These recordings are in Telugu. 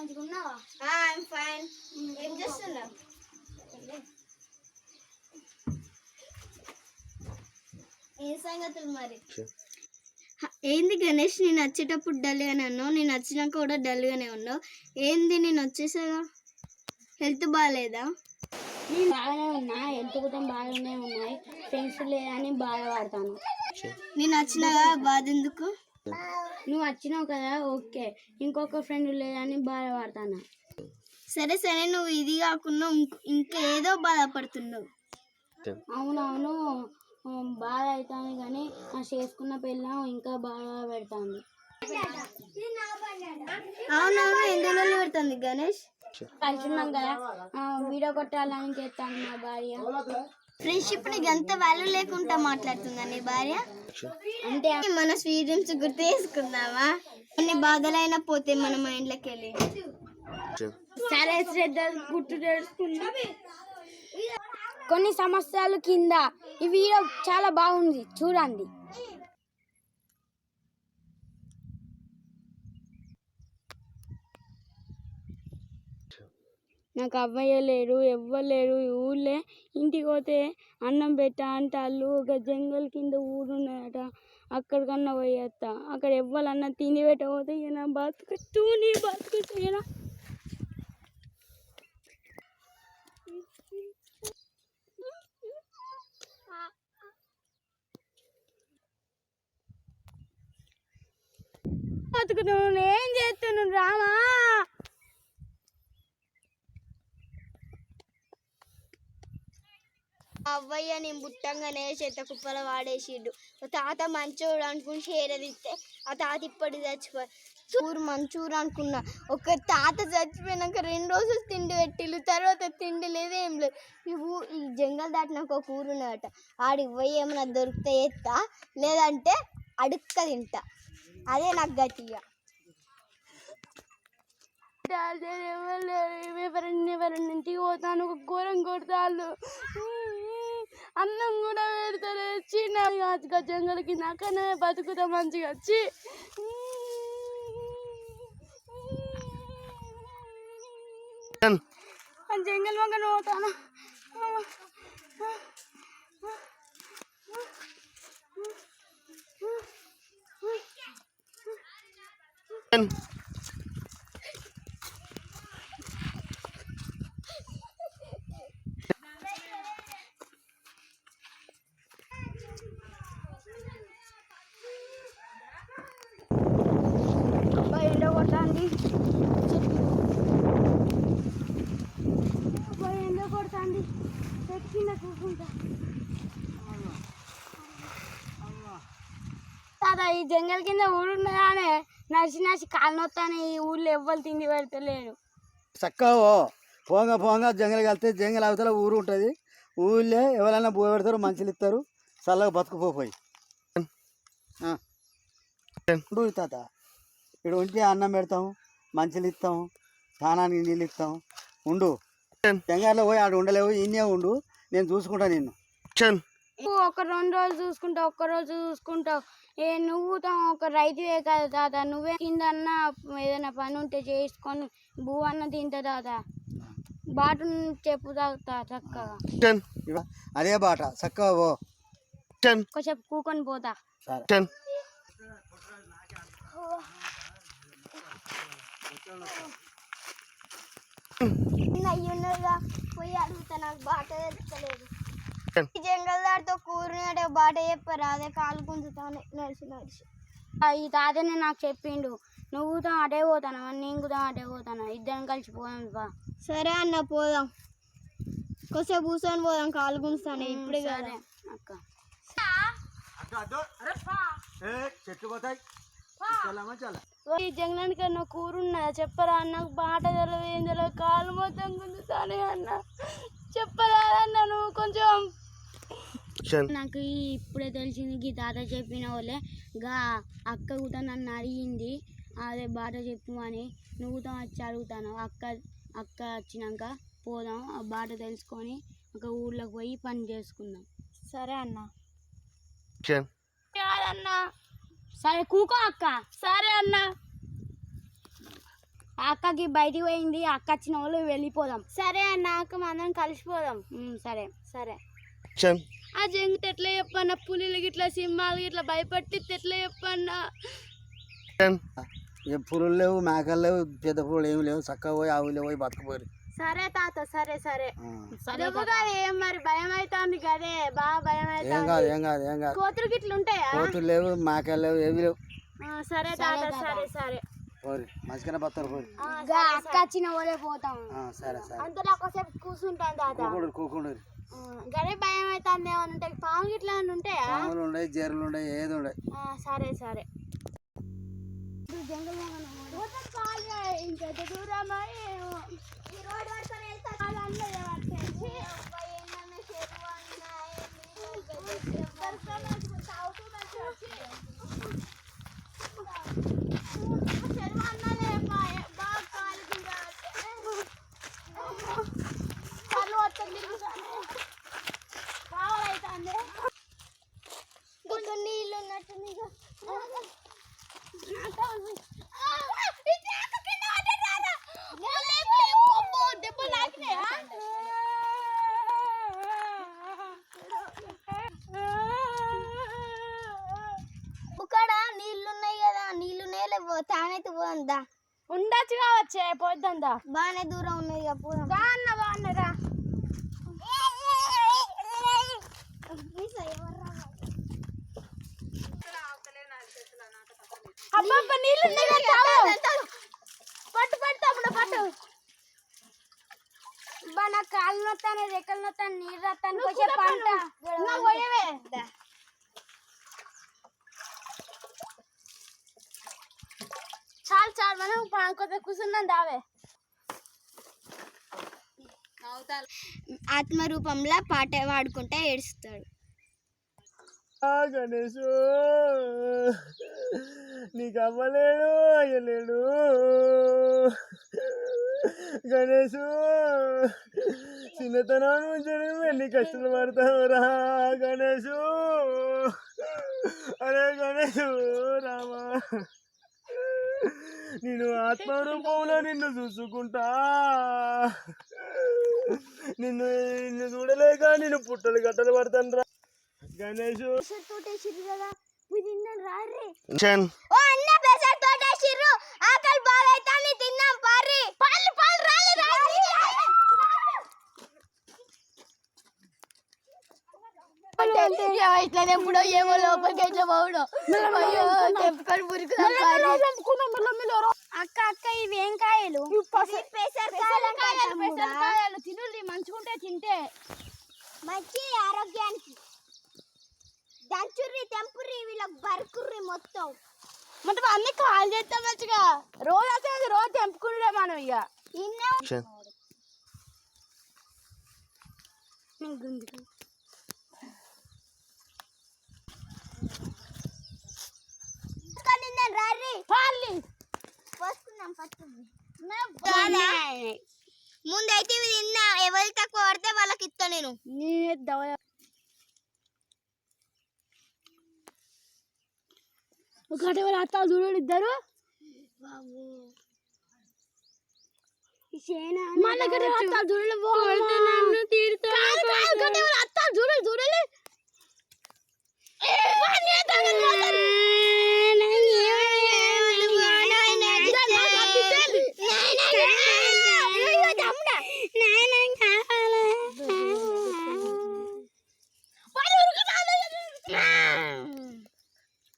మంచిగా ఉన్నావా ఐఎమ్ ఫైన్ ఏం చేస్తున్నావు? ఏం సంగతులు మరి? ఏంది గణేష్ నేను వచ్చేటప్పుడు డల్గానే ఉన్నావు. నేను వచ్చినాక కూడా డల్గానే ఉన్నావు. ఏంది నేను వచ్చేసాగా? హెల్త్ బాగాలేదా నేను బాగానే ఉన్నా. హెల్త్ కూడా బాగానే ఉన్నాయి. ఫ్రెండ్స్ లేదని బాధపడతాను. నేను వచ్చినాగా? బాధ ఎందుకు నువ్వు వచ్చినావు కదా ఓకే. ఇంకొక ఫ్రెండ్ లేదని బాధపడతాను? సరే సరే నువ్వు ఇది కాకుండా ఇంక- ఇంకా ఏదో బాధపడుతున్నావు అవునవును. బాధ అవుతాను కానీ నా చేసుకున్న పిల్లం ఇంకా బాగా పెడతాను అవునవును ఎందులో పెడుతుంది గణేష్? కలిసి ఉన్నాం కదా. వీడియో కొట్టాలని చేస్తాను మా భార్య. ఫ్రెండ్షిప్ నీకు ఎంత వాల్యూ లేకుండా మాట్లాడుతుందా నీ భార్య? అంటే మన స్వీట్ డ్రీమ్స్ గుర్తు చేసుకుందామా కొన్ని బాధలైనా పోతే మన మైండ్లోకి వెళ్ళి సరే శ్రద్ధ గుర్తు కొన్ని సంవత్సరాల కింద ఈ వీడియో చాలా బాగుంది. చూడండి. నాకు అవ్వయ్య లేరు ఎవ్వరు లేరు ఈ ఊళ్ళే ఇంటికి పోతే అన్నం పెట్ట అంటాళ్ళు ఒక జంగల్ కింద ఊరు ఉన్నదట అక్కడికన్నా పోయేస్తా అక్కడ ఎవ్వలన్నా తిని పెట్టకపోతే ఈయన నా బతుకు తూని బతుకు చేయనా బతుకుతున్నాను ఏం చేస్తున్నాను రామా. అవ్వయ్య నేను పుట్టంగానే చెత్త కుప్పల వాడేసిండు. తాత మంచోడు అనుకుని చేరదిస్తే ఆ తాత ఇప్పటి చచ్చిపోయి చూరు మంచూరు అనుకున్నా. ఒక తాత చచ్చిపోయినాక రెండు రోజులు తిండి పెట్టిల్లు తర్వాత తిండి లేదు ఏం లేదు. ఈ ఊ ఈ జంగల్ దాటినాక ఒక ఊరు ఉన్నదట ఆడికి పోయి ఏమైనా దొరికితే ఎత్తా లేదంటే అడుక్క తింటా. అదే నాకు గట్టిగా. ఎవరన్నా ఎవరన్నా ఇంటికి పోతాను ఒక ఘోరం కొడతాళ్ళు. అన్నం కూడా పెడతారు. చిన్న జంగలకి నాకనే బతుకుతా మంచిగా. వచ్చి జంగల్ మొక్కను పోతాను? అబ్బాయి ఈ జంగల్ కింద ఊరు ఉన్నదానే నడిచి నడిచి కాలు నొత్తానే ఈ ఊళ్ళో ఎవ్వరు తిండి పెడతలేరు. చక్కగా పోంగ పోంగ జంగల్ వెళ్తే జంగల్ అవతల ఊరు ఉంటుంది. ఊళ్ళో ఎవరైనా బో పెడతారు మంచిలు ఇస్తారు. చల్లగా బతుకుపోయి తాత. ఇక్కడ ఉంటే అన్నం పెడతాం మంచిలు ఇస్తాం స్నానానికి నీళ్ళు ఇస్తాం. ఉండు. జంగాల్లో పోయి ఆడ ఉండలేవు ఇన్నే ఉండు. నేను చూసుకుంటా నిన్ను. ఒక రెండు రోజులు చూసుకుంటావు ఒక్క రోజు చూసుకుంటావు. ఏ నువ్వు ఒక రైతువే కదా తాత. నువ్వే కిందన్నా ఏదైనా పని ఉంటే చేసుకొని భూ అన్న తింటా తాత. బాటు చెప్పు తాగుతా చక్కగా. అదే బాట. చక్కగా పో. కొంచెం కూకొని పోతా. సరే. పోయి అడుగుతా. నాకు బాట తెలుస్తలేదు. ఈ జంగల్ దాటితో కూరినట్టే బాట చెప్పారు. అదే కాలు గుంజుతానే నడిచి నడిచి. ఆ, ఈ తాతనే నాకు చెప్పిండు నువ్వు తా అటే పోతాను నేను కూడా అటే పోతాను? ఇద్దరం కలిసి పోదాం బా సరే అన్న పోదాం. కొద్దిసేపు కూర్చొని పోదాం కాలు గుంజుతానే ఇప్పుడే సరే అక్క. చెట్లు పోతాయి. ఈ జంగలానికి అన్న కూర ఉన్నదా? చెప్పరా అన్న బాట తెలవు ఏం తెలవు కాలు మొత్తం గుంజుతానే అన్న. నువ్వు కొంచెం. నాకు ఈ ఇప్పుడే తెలిసింది గీ తాత చెప్పిన వాళ్ళే గా అక్క కూడా నన్ను అడిగింది అదే బాట చెప్పు అని. నువ్వు కూడా వచ్చి అడుగుతాను అక్క అక్క వచ్చినాక పోదాం ఆ బాట తెలుసుకొని ఒక ఊర్లోకి పోయి పని చేసుకుందాం. సరే అన్న. కాదన్నా. సరే కూకో అక్క. సరే అన్న. అక్కకి బయటికి పోయింది అక్క వచ్చిన వాళ్ళు వెళ్ళిపోదాం. సరే అన్న అక్క మనం కలిసిపోదాం. సరే. సరే. ఆ జంగితే ఎట్లా చెప్పన్నా? పులిలు గిట్లా సింహాలు గిట్లా భయపట్టిస్తే ఎట్లా చెప్పన్నా? ఏ పురులు లేవు మేకలు లేవు పెద్ద పురులు ఏమి లేవు. చక్కగా పోయి ఆవులు పోయి బతకపోయి సరే తాత సరే సరే. కాదు ఏం మరి? భయం అవుతుంది కదే బాగా భయం ఏం అవుతుంది కాదు ఏం కాదు ఏం కాదు. కోతులు గిట్ల ఉంటాయా కోతులు లేవు మేకలు లేవు ఏవి లేవు. ఆ, సరే తాత. సరే సరే. పోరి మంచిగానే బతారు పోరి. అక్క వచ్చిన వాళ్ళే పోతాం. ఆ, సరే సరే. అంతలో ఒకసేపు కూర్చుంటాం తాత. కూకుండు కూకుండు భయం అవుతుంది ఏమైనా ఉంటాయి పాము గిట్లా ఏమైనా ఉంటాయా పాములు ఉన్నాయి జేరులు ఉన్నాయి ఏది ఉన్నాయి ఆ, సరే సరే. ఇంకెంత కాలింది కళ్ళు వస్తుంది తిరుగుతానే. కావాలైతుంది ఇంకా నీళ్ళు ఉన్నట్టు ఇక్కడ నీళ్ళు ఉన్నాయి కదా నీళ్ళు నేలే తానైతే పోదా ఉండొచ్చు కావచ్చే పోద్దందా బాగానే దూరం ఉన్నది ఇక పోదాం. బాగున్న బాగున్నదా అబ్బబ్బ నీళ్ళు ఉన్నాయి కదా, తాగు. పట్టు పట్టు తమ్ముడు పట్టు. నా కాళ్ళు నొత్తాను రెక్కలు నొత్తాను నీళ్ళు రత్తాను పంట. పోయేవే చాలు మనం కొంచెం కూర్చున్నాం దావే ఆత్మ రూపంలో పాట పాడుకుంటా ఏడుస్తాడు. గణేషు నీకు అవ్వలేడు అయ్యలేడు. గణేషు చిన్నతనం నుంచి నువ్వు ఎన్ని కష్టాలు పడతావురా గణేషు అరే గణేషు రామా. నేను ఆత్మరూపంలో నిన్ను చూసుకుంటా. నిన్ను నిన్ను చూడలేక నేను పుట్టలు గట్టలు పడతాను రా గణేషు ఆకలి బాగా తిన్నాం పారి పాలు పాలు రాలి రాలి ఇట్లా ఎప్పుడో ఏమో లోపలికి ఎట్లా పోవడం అయ్యో తెప్పుకొని అక్క అక్క ఇవి ఏం కాయలు? పెసరకాయలు తినుల్లి మంచుకుంటే తింటే. మంచి ఆరోగ్యానికి. దంచుర్రి తెంపుర్రి వీళ్ళకి బరుకుర్రి మొత్తం. మొత్తం అన్ని కాల్ చేస్తాం మంచిగా. రోజు వస్తే రోజు తెంపుకుంటే మనం ఇక. ఇన్నే నేను రారి పాలి వస్తున్నాం పట్టుంది ముందైతే ఇవి తిన్నా ఎవరు తక్కువ పడితే వాళ్ళకి ఇస్తా నేను. ఒకటి వాళ్ళ అత్త చూడండి ఇద్దరు. మళ్ళీ చూడండి. ఒకటి వాళ్ళ అత్త చూడండి చూడండి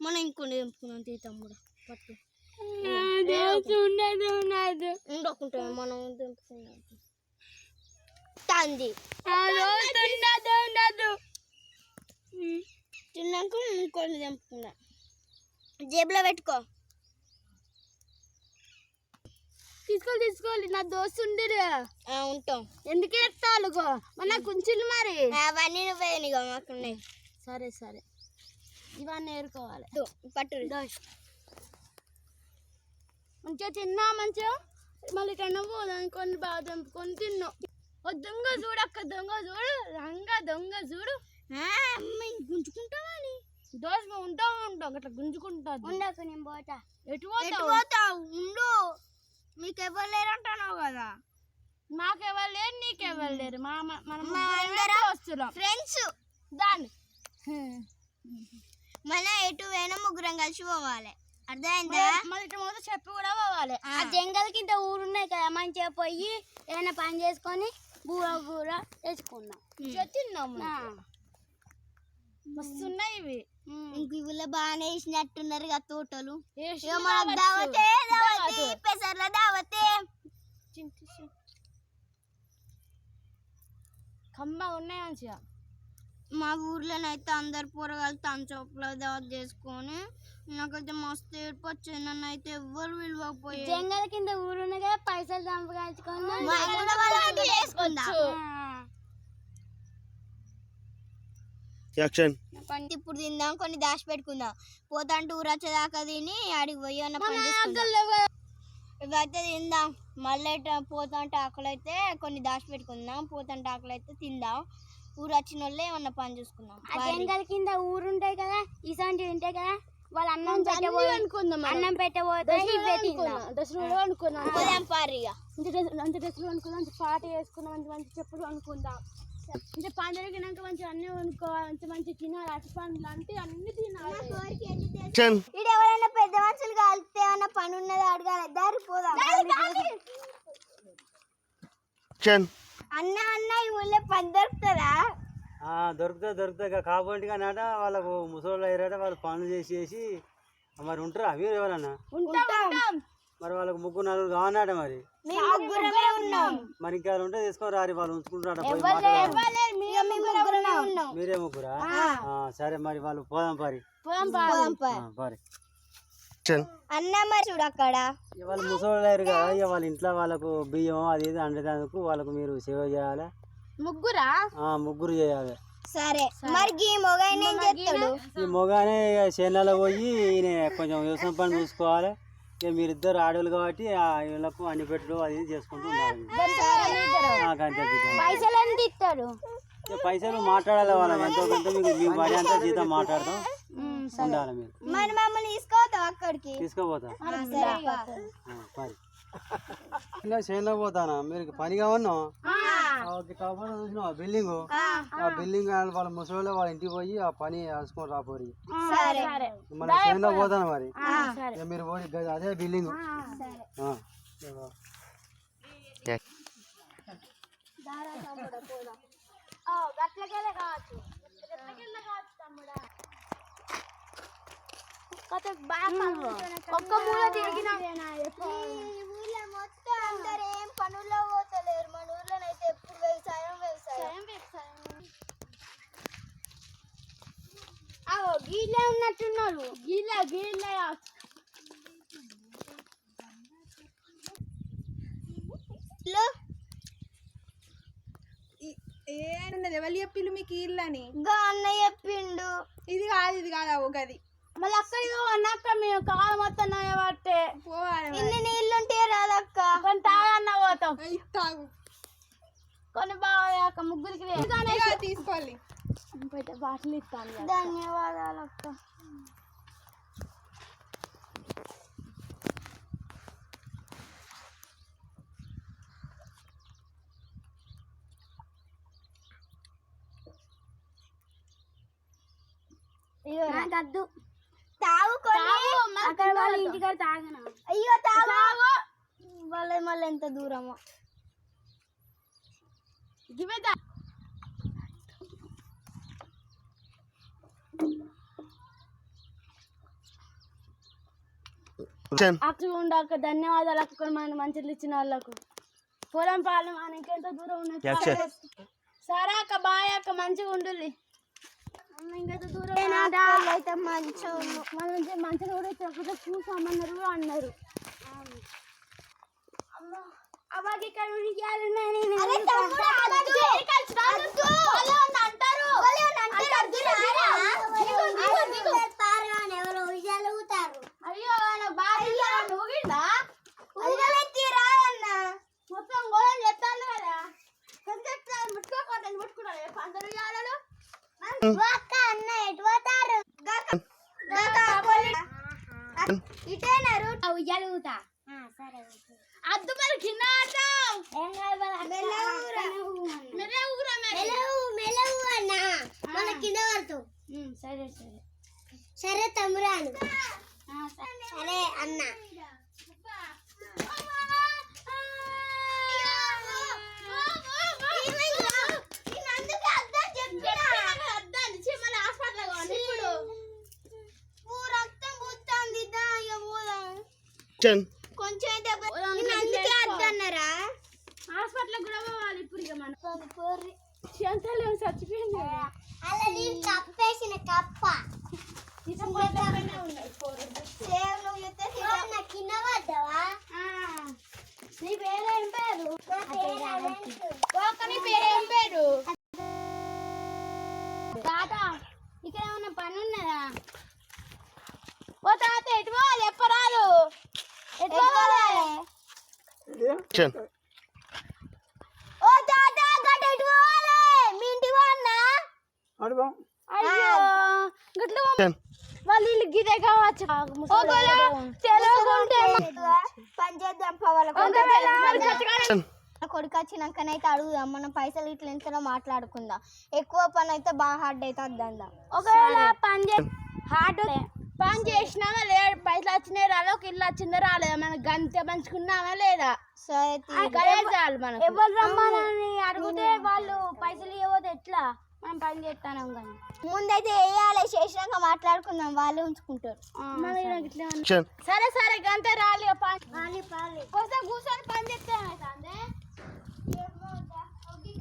మనం ఇంకొన్ని తెంపుకున్నాం తీ తమ్ముడు పట్టు ఉండదు ఉండదు ఉండకుంటాం మనం తెంపుకున్నాం ఉండదు. ఉండదు తిన్నాక ఇంకొన్ని తెంపుకున్నా జేబులో పెట్టుకో. తీసుకోవాలి తీసుకోవాలి నా దోస్తు ఉండేది ఆ, ఉంటాం. ఎందుకు ఎత్తాలు మన కుంచిలు మరి. అవన్నీ నువ్వే నీకు మాకున్నాయి. సరే సరే. ఇవన్నీ ఏరుకోవాలి. దో, పట్టు. మంచిగా తిన్నా మంచిగా. మళ్ళీ కన్నా పోదాం కొన్ని బాగా తెంపుకొని తిన్నాం. ఓ దొంగ చూడు అక్క దొంగ చూడు. రంగ దొంగ చూడు. ఆ, అమ్మాయి గుంజుకుంటావా అని? దోశ ఉంటావు ఉంటావు అట్లా గుంజుకుంటా ఉండకు నేను పోతా. ఎటు పోతావు? ఉండు. మీకు ఎవరు లేరంటున్నావు కదా? మాకెవరు లేరు నీకెవరు లేరు. మా మనం వస్తున్నాం ఫ్రెండ్స్. దాన్ని. మన ఎటు పోయినా ముగ్గురం కలిసి పోవాలి. అర్థమైందా? మళ్ళీ మొదలు చెప్పి కూడా పోవాలి. ఆ. ఆ జంగల్కి ఇంత ఊరున్నాయి కదా మంచిగా పోయి ఏదైనా పని చేసుకొని బూర బూర తెచ్చుకున్నాం. తిన్నాం మస్తున్నాయి ఇవి. ఇంక ఇవిలో బాగానే వేసినట్టున్నారు కదా తోటలు. మనకు. దావతే దావతే దావతు. పెసర్ల దావతే. కమ్మగా ఉన్నాయి మంచిగా. మా ఊర్లోనైతే అందరు పోరగాళ్ళు తంచోపుల దావత్ చేసుకొని నాకైతే మస్తు ఏడుపు వచ్చింది. నన్ను అయితే ఎవ్వరు విలువకపోయి జంగల్ కింద కదా పైసలు సంపాదించుకొని యాక్షన్. ఇప్పుడు తిందాం కొన్ని దాచి పెట్టుకుందాం. పోతాంటే ఊరు వచ్చేదాకా తిని ఆడికి పోయి అన్న. ఇవైతే తిందాం. మళ్ళీ పోతాంటే ఆకలి అయితే కొన్ని దాచి పెట్టుకుందాం. పోతాంటే ఆకలి అయితే తిందాం. ఊరు వచ్చిన వాళ్ళే ఏమన్నా పని చూసుకుందాం. ఆ జంగల్ కింద ఊరుంటాయి కదా ఇసంటి ఉంటాయి కదా వాళ్ళు అన్నం పెట్టబోయే అనుకుందాం అన్నం పెట్టబోతే డ్రెస్సులు పారిగా మంచి డ్రెస్ మంచి డ్రెస్సులు అనుకుందాం మంచి పాట వేసుకుందాం మంచి మంచి చెప్పులు అనుకుందాం. అంటే పండుగకినాక మంచి అన్ని వండుకోవాలి మంచి మంచి తినాలి అటు పండ్లు అంటే అన్ని తినాలి. ఇక్కడ ఎవరైనా పెద్ద మనుషులు కలిస్తే ఏమన్నా పని ఉన్నది అడగాలి. దారి పోదాం యాక్షన్ అన్న అన్న ఈ ఊళ్ళో పని దొరుకుతుందా? దొరుకుతా దొరుకుతా. కాబట్టి కానీ అట వాళ్ళకు ముసలి అయ్యారట వాళ్ళు పనులు చేసి చేసి. మరి ఉంటారా? మీరు ఎవరన్నా? ఉంటాం మరి వాళ్ళకు ముగ్గురు నలుగురు కావన్నట మరి? మరి ఇంకా ఉంటే తీసుకొని రారి వాళ్ళు ఉంచుకుంటారట మీరే ముగ్గురా? ఆ, సరే మరి వాళ్ళు పోదాం పారి. అన్న మరి చూడు అక్కడ. వాళ్ళు ముసలి అయ్యారు కదా ఇక వాళ్ళ ఇంట్లో వాళ్ళకు బియ్యం అది ఇది అండేందుకు వాళ్ళకు మీరు సేవ చేయాలి? ముగ్గురా? ఆ, ముగ్గురు చేయాలి. సరే. మరి ఏం ఈ మొగానే చేనులలో పోయి ఈయన కొంచెం వ్యవసాయం పని చూసుకోవాలి. ఇక మీరిద్దరు ఆడవాళ్ళు కాబట్టి ఆ వీళ్ళకు అన్ని పెట్టుడు అది ఇది చేసుకుంటూ ఉండాలి. నాకు అంతే. పైసలు ఎంత ఇస్తాడు ఇక పైసలు మాట్లాడాలి వాళ్ళకి ఎంతో కొంత మీకు మీ పడి అంతా జీతం మాట్లాడతాం ఉండాలి మీరు. మరి మమ్మల్ని తీసుకోవద్దాం అక్కడికి? తీసుకోపోతా. సరే. ఇక. ఆ, పని ఇలా చేనులో పోతానా మీరు పని కావన్నా కాకపోతే చూసిన బిల్డింగ్ ఆ బిల్డింగ్ వాళ్ళ ముసలి వాళ్ళ ఇంటికి పోయి ఆ పని వేసుకొని రాపోరి సరే మన చేనులో పోతాను మరి సరే ఇక మీరు పోయి గది- అదే బిల్డింగ్ ఆ. గట్లకెళ్ళే కావచ్చు గట్లకెళ్ళే కావచ్చు తమ్ముడా కథ బాగా ఒక్క మూల తిరిగినా ఈ ఊర్లో మొత్తం అందరు ఏం పనుల్లో పోతలేరు. మన ఊర్లోనైతే ఎప్పుడు వ్యవసాయం వ్యవసాయం. అవో గీలే ఉన్నట్టున్నారు. గీలే గీలే లో ఏడున్నది ఎవరు చెప్పిండు మీకు ఇల్లని గా అన్న చెప్పిండు. ఇది కాదు ఇది కాదు అవు గది మళ్ళీ అక్కడికి అన్నాక మేము కాలు మొత్తం నయబట్టే. ఇన్ని నీళ్ళుంటే రాదక్క. కొన్ని తాగన్న పోతాం. తాగు. కొన్ని బాగా ముగ్గురికి ఇక తీసుకోవాలి. బాటిల్ ఇస్తాను ధన్యవాదాలు అక్క. తాగు కొన్ని అక్కడ వాళ్ళ ఇంటికాడ తాగన? అయ్యో తాగు. వాళ్ళ మళ్ళీ ఎంత దూరమో. గివేదా అక్కడ ఉండక ధన్యవాదాలు అక్క కొన్ని మన మంచిలు ఇచ్చిన వాళ్ళకు. పొలం పాలెం మనకి ఎంత దూరం ఉన్నది సరే అక్క బాయ్ అక్క మంచిగా ఉండుల్లి అయితే మంచిగా మన నుంచి మంచిగా కూడా చెప్పకపోతే చూసామన్నారు కూడా అన్నారు అవ్వకి ఇక్కడ ఉనికియాలు ఉన్నాయి నేను అరే వెళ్తా. తమ్ముడు, అనొద్దు. అనొద్దు. వాళ్ళు ఏమన్నా అంటారు. దిగు, దిగు, దిగు. అయ్యో ఆయన బాగా ఊగిందా ఉయ్యాలెత్తిరా అన్న. మొత్తం గోళం చెప్తాను కదా ముట్టుకోకుండా ముట్టుకున్నాడు అందరు ఉయ్యాలలు ఓ అక్క, అన్న ఎటు పోతారు గా- గా కాపోలి. ఇటేనా రూట్ ఉయ్యాలు ఊతా మరి. కింద మెలవు మెలవు అన్న మన కింద పడతావు సరే సరే. సరే తమ్మురాను సరే అన్న. కొంచెం అందుకే అద్దన్నారా? హాస్పిటల్ కూడా పోవాలి ఇప్పుడు ఇక మనం. చెంతలు చచ్చిపోయింది కదా. అలా నేను కప్పేసిన కప్ప. కింద పడ్డావా నీ పేరేం పేరు? నీ పేరేం పేరు తాత ఇక్కడ ఏమన్నా పని ఉన్నదా? ఓ తాత ఎటు పోవాలి? వాళ్ళు ఇల్లు గిదే కావచ్చు. కొడుకు వచ్చినాకనైతే అడుగుదాం. మనం పైసలు ఇట్లా ఎంతలో మాట్లాడుకుందాం. ఎక్కువ పని అయితే బాగా హార్డ్ అయితే వద్దా ఒకవేళ పని హార్డ్ పని చేసినామా లేదా పైసలు వచ్చినాయి రాలే ఒక ఇల్లు వచ్చిందో రాలేదా? మనం గంతే పంచుకున్నామా లేదా? సరే చాలు మనకు. ఎవరు రమ్మని అడిగితే వాళ్ళు పైసలు ఇవ్వదు ఎట్లా? మనం పని చేస్తాం కానీ. ముందైతే వేయాలి చేసినాక మాట్లాడుకుందాం వాళ్ళే ఉంచుకుంటారు. సరే. సరే గంతే రాలి పని కోసం కూర్చొని పని చేస్తే ఏమవుతుంది